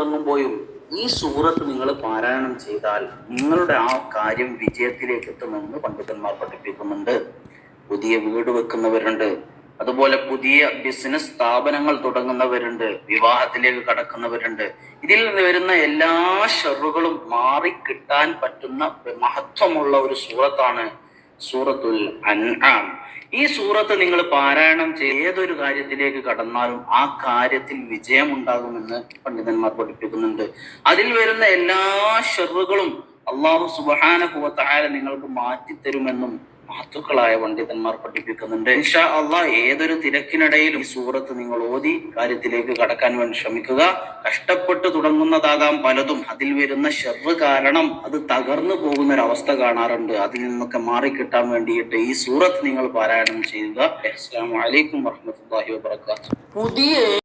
തുടങ്ങുമ്പോഴും ഈ സൂറത്ത് നിങ്ങൾ പാരായണം ചെയ്താൽ നിങ്ങളുടെ ആ കാര്യം വിജയത്തിലേക്ക് എത്തുമെന്ന് പണ്ഡിതന്മാർ പഠിപ്പിക്കുന്നുണ്ട്. പുതിയ വീട് വെക്കുന്നവരുണ്ട്. അതുപോലെ പുതിയ ബിസിനസ് സ്ഥാപനങ്ങൾ തുടങ്ങുന്നവരുണ്ട്. വിവാഹത്തിലേക്ക് കടക്കുന്നവരുണ്ട്. ഇതിൽ നിന്ന് വരുന്ന എല്ലാ ഷെറുകളും മാറിക്കിട്ടാൻ പറ്റുന്ന മഹത്വമുള്ള ഒരു സൂറത്താണ് സൂറത്തുൽ അൻആം. ഈ സൂറത്ത് നിങ്ങൾ പാരായണം ചെയ്ത് ഏതൊരു കാര്യത്തിലേക്ക് കടന്നാലും ആ കാര്യത്തിൽ വിജയമുണ്ടാകുമെന്ന് പണ്ഡിതന്മാർ പഠിപ്പിക്കുന്നുണ്ട്. അതിൽ വരുന്ന എല്ലാ ഷെറുകളും അള്ളാഹു സുബാന നിങ്ങൾക്ക് മാറ്റിത്തരുമെന്നും മഹത്തുക്കളായ പണ്ഡിതന്മാർ പഠിപ്പിക്കുന്നുണ്ട്. ഇൻഷാ അള്ളാഹ് ഏതൊരു തിരക്കിനിടയിലും ഈ സൂറത്ത് നിങ്ങൾ ഓതി കാര്യത്തിലേക്ക് കടക്കാൻ വേണ്ടി ശ്രമിക്കുക. കഷ്ടപ്പെട്ട് തുടങ്ങുന്നതാകാം പലതും. അതിൽ വരുന്ന ഷെറ് കാരണം അത് തകർന്നു പോകുന്ന ഒരു അവസ്ഥ കാണാറുണ്ട്. അതിൽ നിന്നൊക്കെ മാറിക്കിട്ടാൻ വേണ്ടിയിട്ട് ഈ സൂറത്ത് നിങ്ങൾ പാരായണം ചെയ്യുക. അസ്സാം വലൈക്കും വർഹമത്തല്ലാഹി വാത്തു പുതിയ